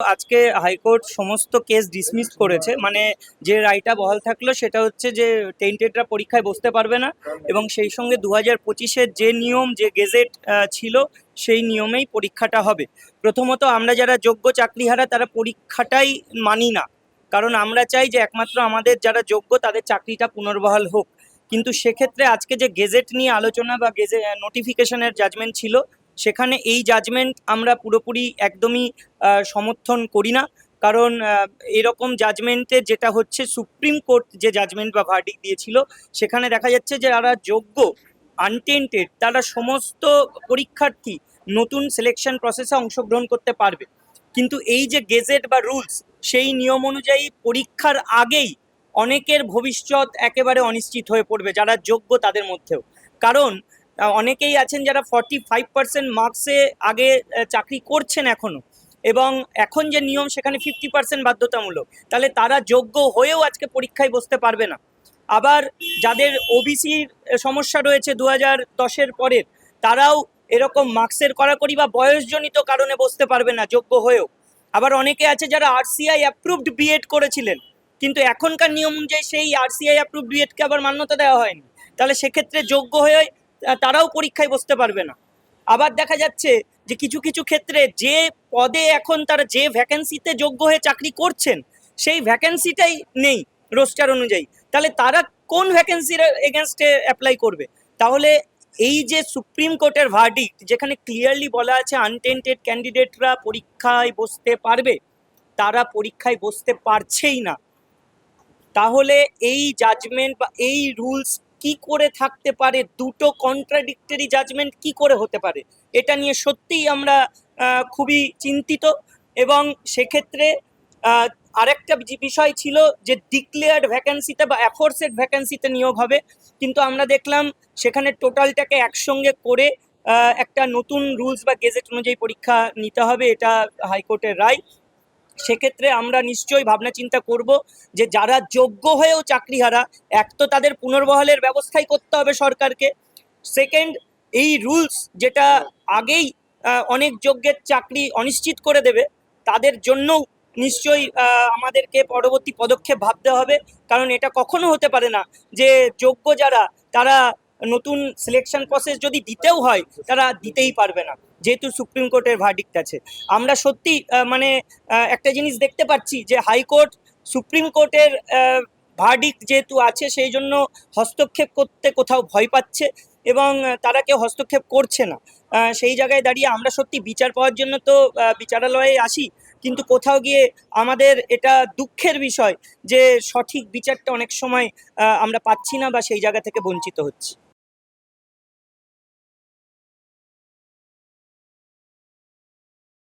আজকে হাইকোর্ট সমস্ত case dismiss করেছে। মানে যে রায়টা বহাল থাকল সেটা হচ্ছে যে টেন্টেডরা পরীক্ষায় বসতে পারবে না এবং সেই সঙ্গে দু হাজার পঁচিশের যে নিয়ম, যে গেজেট ছিল সেই নিয়মেই পরীক্ষাটা হবে। প্রথমত আমরা যারা যোগ্য চাকরিহারা তারা পরীক্ষাটাই মানি না। কারণ আমরা চাই যে একমাত্র আমাদের যারা যোগ্য তাদের চাকরিটা পুনর্বহাল হোক। কিন্তু সেক্ষেত্রে আজকে যে গেজেট নিয়ে আলোচনা বা গেজে নোটিফিকেশনের জাজমেন্ট ছিল সেখানে এই জাজমেন্ট আমরা পুরোপুরি একদমই সমর্থন করি না। কারণ এরকম জাজমেন্টে যেটা হচ্ছে সুপ্রিম কোর্ট যে জাজমেন্ট বা ভার্ডিক দিয়েছিল, সেখানে দেখা যাচ্ছে যে যারা যোগ্য আনটেন্টেড তারা সমস্ত পরীক্ষার্থী নতুন সিলেকশন প্রসেসে অংশগ্রহণ করতে পারবে। কিন্তু এই যে গেজেট বা রুলস সেই নিয়ম অনুযায়ী পরীক্ষার আগেই অনেকের ভবিষ্যৎ একেবারে অনিশ্চিত হয়ে পড়বে, যারা যোগ্য তাদের মধ্যেও। কারণ অনেকেই আছেন যারা ফর্টি ফাইভ পার্সেন্ট মার্কসে আগে চাকরি করছেন এখনও এবং এখন যে নিয়ম, সেখানে ফিফটি পার্সেন্ট বাধ্যতামূলক। তাহলে তারা যোগ্য হয়েও আজকে পরীক্ষায় বসতে পারবে না। আবার যাদের ওবিসির সমস্যা রয়েছে দু হাজার দশের পরের, তারাও এরকম মার্কসের কড়াকড়ি বা বয়সজনিত কারণে বসতে পারবে না, যোগ্য হয়েও। আবার অনেকে আছে যারা আরসিআই অ্যাপ্রুভড বিএড করেছিলেন, কিন্তু এখনকার নিয়ম অনুযায়ী সেই আরসিআই অ্যাপ্রুভড বিএডকে আবার মান্যতা দেওয়া হয়নি। তাহলে সেক্ষেত্রে যোগ্য হয়ে তারাও পরীক্ষায় বসতে পারবে না। আবার দেখা যাচ্ছে যে কিছু কিছু ক্ষেত্রে যে পদে এখন তারা যে ভ্যাকেন্সিতে যোগ্য হয়ে চাকরি করছেন, সেই ভ্যাকেন্সিটাই নেই রোস্টার অনুযায়ী। তাহলে তারা কোন ভ্যাকেন্সির এগেনস্টে অ্যাপ্লাই করবে? তাহলে এই যে সুপ্রিম কোর্টের ভার্ডিক্ট যেখানে ক্লিয়ারলি বলা আছে আনটেন্টেড ক্যান্ডিডেটরা পরীক্ষায় বসতে পারবে, তারা পরীক্ষায় বসতে পারছেই না। তাহলে এই জাজমেন্ট বা এই রুলস কি করে থাকতে পারে? দুটো কন্ট্রাডিক্টরি জাজমেন্ট কি করে হতে পারে? এটা নিয়ে সত্যিই আমরা খুবই চিন্তিত এবং সেক্ষেত্রে আরেকটা বিষয় ছিল যে ডিক্লেয়ার্ড ভ্যাকেন্সিতে বা অ্যাফোর্সেড ভ্যাকেন্সিতে নিয়োগ হবে। কিন্তু আমরা দেখলাম সেখানে টোটালটাকে একসঙ্গে করে একটা নতুন রুলস বা গেজেট অনুযায়ী পরীক্ষা নিতে হবে। এটা হাইকোর্টের রায়। সেক্ষেত্রে আমরা নিশ্চয়ই ভাবনা চিন্তা করব যে যারা যোগ্য হয়েও চাকরিহারা, এক তো তাদের পুনর্বহালের ব্যবস্থাই করতে হবে সরকারকে। সেকেন্ড এই রুলস যেটা আগেই অনেক যোগ্যের চাকরি অনিশ্চিত করে দেবে, তাদের জন্যও নিশ্চয়ই আমাদেরকে পরবর্তী পদক্ষেপ ভাবতে হবে। কারণ এটা কখনো হতে পারে না যে যোগ্য যারা, তারা নতুন সিলেকশন প্রসেস যদি দিতেও হয়, তারা দিতেই পারবে না। যেহেতু সুপ্রিম কোর্টের ভার্ডিক্ট আছে। আমরা সত্যি মানে একটা জিনিস দেখতে পাচ্ছি যে হাইকোর্ট সুপ্রিম কোর্টের ভার্ডিক্ট যেহেতু আছে, সেই জন্য হস্তক্ষেপ করতে কোথাও ভয় পাচ্ছে এবং তারা কেউ হস্তক্ষেপ করছে না। সেই জায়গায় দাঁড়িয়ে আমরা সত্যি বিচার পাওয়ার জন্য তো বিচারালয়ে আসি, কিন্তু কোথাও গিয়ে আমাদের এটা দুঃখের বিষয় যে সঠিক বিচারটা অনেক সময় আমরা পাচ্ছি না বা সেই জায়গা থেকে বঞ্চিত হচ্ছি।